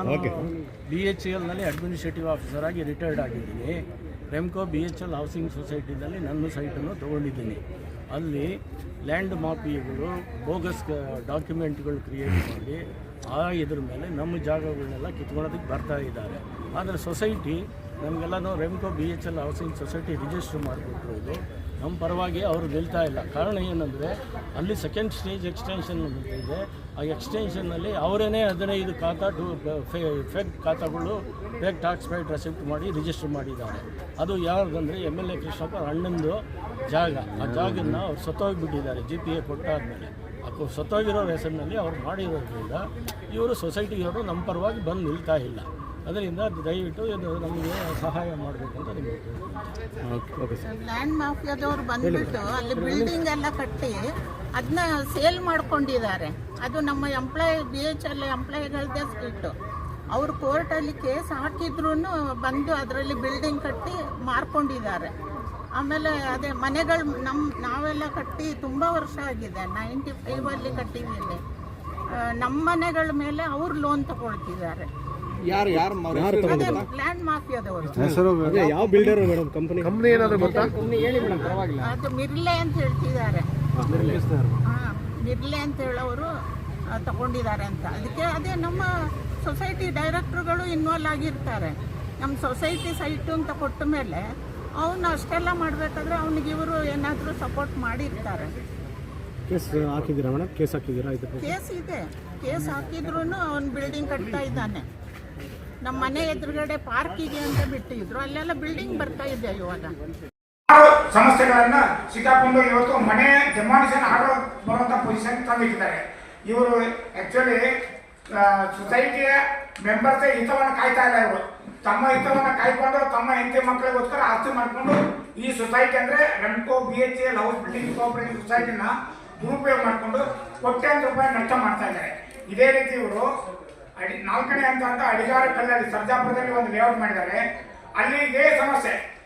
ನಾನು B H ಎಲ್ನಲ್ಲಿ administrative officer ಆಗಿ ರಿಟೈರ್ಡ್ ಆಗಿದ್ದೀನಿ. Remco B H L housing ಸೊಸೈಟಿನಲ್ಲಿ ನನ್ನ ಸೈಟನ್ನು ತೊಗೊಂಡಿದ್ದೀನಿ. ಅಲ್ಲಿ ಲ್ಯಾಂಡ್ ಮಾಫಿಯಗಳು ಬೋಗಸ್ ಡಾಕ್ಯುಮೆಂಟ್ಗಳು ಕ್ರಿಯೇಟ್ ಮಾಡಿ ಆ ಇದ್ರ ಮೇಲೆ ನಮ್ಮ ಜಾಗಗಳನ್ನೆಲ್ಲ ಕಿತ್ಕೊಳ್ಳೋದಕ್ಕೆ ಬರ್ತಾ ಇದ್ದಾರೆ. ಆದರೆ society ನಮಗೆಲ್ಲನೂ Remco B H L housing society register ಮಾಡಿಕೊಟ್ಟಿರೋದು ನಮ್ಮ ಪರವಾಗಿ ಅವರು ನಿಲ್ತಾ ಇಲ್ಲ. ಕಾರಣ ಏನಂದರೆ, ಅಲ್ಲಿ ಸೆಕೆಂಡ್ ಸ್ಟೇಜ್ ಎಕ್ಸ್ಟೆನ್ಷನ್ ಇದೆ. ಆ ಎಕ್ಸ್ಟೆನ್ಷನ್ನಲ್ಲಿ ಅವರೇ ಹದಿನೈದು ಖಾತಾ ಟು ಫೇಕ್ ಖಾತಾಗಳು ಫೇಕ್ ಟ್ಯಾಕ್ಸ್ ಪೇಡ್ ರೆಸಿಪ್ಟ್ ಮಾಡಿ ರಿಜಿಸ್ಟರ್ ಮಾಡಿದ್ದಾರೆ. ಅದು ಯಾರ್ದಂದರೆ ಎಂ ಎಲ್ ಎ ಕೃಷ್ಣಪ್ಪ ಅಣ್ಣಂದು ಜಾಗ. ಆ ಜಾಗನ್ನ ಅವ್ರು ಸತ್ತೋಗಿಬಿಟ್ಟಿದ್ದಾರೆ ಜಿ ಪಿ ಎ ಕೊಟ್ಟಾದಮೇಲೆ. ಆ ಸತ್ತೋಗಿರೋ ಹೆಸರಿನಲ್ಲಿ ಅವ್ರು ಮಾಡಿರೋದ್ರಿಂದ ಇವರು ಸೊಸೈಟಿಯವರು ನಮ್ಮ ಪರವಾಗಿ ಬಂದು ನಿಲ್ತಾ ಇಲ್ಲ. ಅದರಿಂದ ದಯವಿಟ್ಟು ಇದು ನಮಗೆ ಸಹಾಯ ಮಾಡಬೇಕು ಅಂತ ನಿಮಗೆ ಓಕೆ ಸರ್. ಲ್ಯಾಂಡ್ ಮಾಫಿಯಾದವರು ಬಂದ್ಬಿಟ್ಟು ಅಲ್ಲಿ ಬಿಲ್ಡಿಂಗ್ ಎಲ್ಲ ಕಟ್ಟಿ ಅದನ್ನ ಸೇಲ್ ಮಾಡ್ಕೊಂಡಿದ್ದಾರೆ. ಅದು ನಮ್ಮ ಎಂಪ್ಲಾಯ್ ಬಿ ಎಚ್ ಎಲ್ ಎಂಪ್ಲಾಯಿಗಳದ್ದೇ ಸ್ಕಿಟ್ಟು ಅವರು ಕೋರ್ಟಲ್ಲಿ ಕೇಸ್ ಹಾಕಿದ್ರು ಬಂದು ಅದರಲ್ಲಿ ಬಿಲ್ಡಿಂಗ್ ಕಟ್ಟಿ ಮಾರ್ಕೊಂಡಿದ್ದಾರೆ. ಆಮೇಲೆ ಅದೇ ಮನೆಗಳು ನಮ್ಮ ನಾವೆಲ್ಲ ಕಟ್ಟಿ ತುಂಬ ವರ್ಷ ಆಗಿದೆ. ನೈಂಟಿ ಫೈವಲ್ಲಿ ಕಟ್ಟಿದ್ದೀನಿ ನಮ್ಮ ಮನೆಗಳ ಮೇಲೆ ಅವ್ರು ಲೋನ್ ತಗೊಳ್ತಿದ್ದಾರೆ. ಯಾರು ಯಾರು ಲ್ಯಾಂಡ್ ಮಾಫಿಯಾದವರು ಹೆಸರು ಯಾವ ಬಿಲ್ಡರ್ ಮೇಡಮ್? ಕಂಪನಿ ಕಂಪನಿ ಏನಾದ್ರು ಗೊತ್ತಾ? ಹೇಳಿ ಮೇಡಮ್ ಪರವಾಗಿಲ್ಲ. ಅದು ಮಿರ್ಲೆ ಅಂತ ಹೇಳ್ತಿದ್ದಾರೆ. ಹಾಂ ಮಿರ್ಲೆ ಅಂತ ಹೇಳೋರು ತಗೊಂಡಿದ್ದಾರೆ ಅಂತ. ಅದಕ್ಕೆ ಅದೇ ನಮ್ಮ ಸೊಸೈಟಿ ಡೈರೆಕ್ಟ್ರುಗಳು ಇನ್ವಾಲ್ವ್ ಆಗಿರ್ತಾರೆ. ನಮ್ಮ ಸೊಸೈಟಿ ಸೈಟು ಅಂತ ಕೊಟ್ಟ ಮೇಲೆ ಅವನು ಅಷ್ಟೆಲ್ಲ ಮಾಡಬೇಕಾದ್ರೆ ಅವ್ನಿಗೆ ಇವರು ಏನಾದರೂ ಸಪೋರ್ಟ್ ಮಾಡಿರ್ತಾರೆ. ಕೇಸ್ ಹಾಕಿದ್ದೀರಾ ಮೇಡಮ್? ಕೇಸ್ ಹಾಕಿದ್ದೀರಾ? ಇದು ಕೇಸ್ ಇದೆ. ಕೇಸ್ ಹಾಕಿದ್ರು ಅವ್ನು ಬಿಲ್ಡಿಂಗ್ ಕಟ್ತಾ ಇದ್ದಾನೆ. ನಮ್ಮ ಮನೆ ಎದುರುಗಡೆ ಪಾರ್ಕಿಗೆ ಅಂತ ಬಿಟ್ಟಿದ್ರು. ಅಲ್ಲೆಲ್ಲ ಬಿಲ್ಡಿಂಗ್ ಬರ್ತಾ ಇದೆ ಇವಾಗ. ಸಮಸ್ಯೆಗಳನ್ನ ಸಿಕ್ಕಾಕೊಂಡು ಇವತ್ತು ಮನೆ ಜಮಾನಿಸನ್ ಆಡೋ ಬರುವಂತ ಪೊಸಿಷನ್ ತಂದಿಟ್ಟಿದ್ದಾರೆ. ಇವರು ಆಕ್ಚುಲಿ ಸೊಸೈಟಿಯ ಮೆಂಬರ್ಸ್ ಹಿತವನ್ನು ಕಾಯ್ತಾ ಇಲ್ಲ ಇವರು. ತಮ್ಮ ಹಿತವನ್ನ ಕಾಯ್ಕೊಂಡು ತಮ್ಮ ಹೆಂಡತಿ ಮಕ್ಕಳಿಗೋಸ್ಕರ ಆಸ್ತಿ ಮಾಡಿಕೊಂಡು ಈ ಸೊಸೈಟಿ ಅಂದ್ರೆ Remco B H L house building cooperative ಸೊಸೈಟಿನ ದುರುಪಯೋಗ ಮಾಡಿಕೊಂಡು ಕೋಟ್ಯಾಂತರ ರೂಪಾಯಿ ನಷ್ಟ ಮಾಡ್ತಾ ಇದ್ದಾರೆ. ಇದೇ ರೀತಿ ಇವರು ನಾಲ್ಕನೇ ಹಂತ ಅಂತ ಅಡಿಗಾರ ಕಲ್ಲಲ್ಲಿ ಸರ್ಜಾಪುರದಲ್ಲಿ ಒಂದು ಲೇಔಟ್ ಮಾಡಿದ್ದಾರೆ. ಅಲ್ಲಿ ಇದೇ ಸಮಸ್ಯೆ.